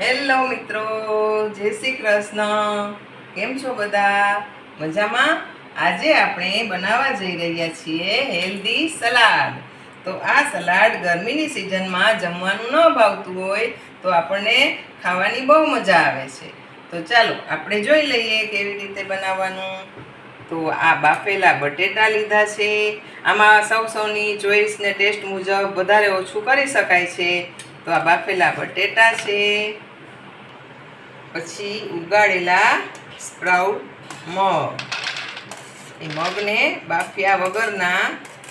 Hello મિત્રો. જય શ્રી કૃષ્ણ. કેમ છો બધા? મજામાં? આજે આપણે બનાવવા જઈ રહ્યા છીએ હેલ્ધી સલાડ. તો આ સલાડ ગરમીની સિઝનમાં જમવાનું ન ભાવતું હોય તો આપણને ખાવાની બહુ મજા આવે છે. તો ચાલો, આપણે જોઈ લઈએ કેવી રીતે બનાવવાનું. તો આ બાફેલા બટેટા લીધા છે. આમાં સૌ સૌની ચોઈસ ને ટેસ્ટ મુજબ વધારે ઓછું કરી શકાય છે. તો આ બાફેલા બટેટા છે. પછી ઉગાડેલા સ્પ્રાઉટ મગ. એ મગને બાફ્યા વગરના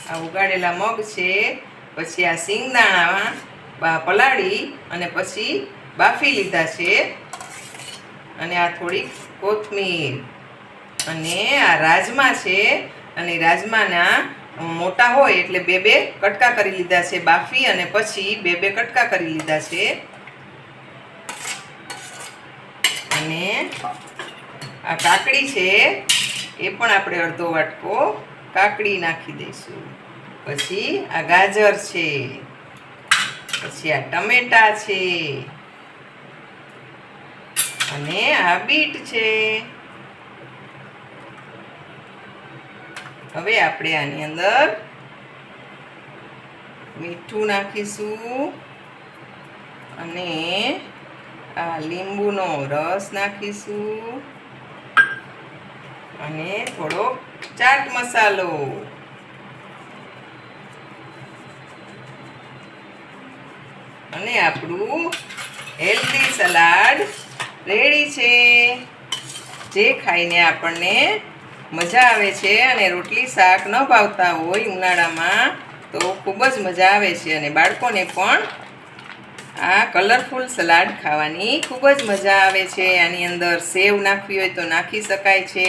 આ ઉગાડેલા મગ છે. પછી આ સિંગદાણા પલાળી અને પછી બાફી લીધા છે. અને આ થોડીક કોથમીર. અને આ રાજમા છે. અને રાજમાના મોટા હોય એટલે બે બે કટકા કરી લીધા છે બાફી અને પછી બે બે કટકા કરી લીધા છે. અને આ કાકડી છે, એ પણ આપણે અડધો વાટકો કાકડી નાખી દઈશું. પછી આ ગાજર છે, પછી આ ટમેટા છે, અને આ બીટ છે. હવે આપણે આની અંદર મીઠું નાખીશું અને આ લીંબુનો રસ નાખીશું અને થોડો ચાટ મસાલો. અને આપણું હેલ્ધી સલાડ રેડી છે. જે ખાઈને આપણને મજા આવે છે અને રોટલી શાક ન ભાવતા હોય ઉનાળામાં, તો ખૂબ જ મજા આવે છે અને બાળકોને પણ આ કલરફુલ સલાડ ખાવાની ખૂબ જ મજા આવે છે. આની અંદર સેવ નાખવી હોય તો નાખી શકાય છે.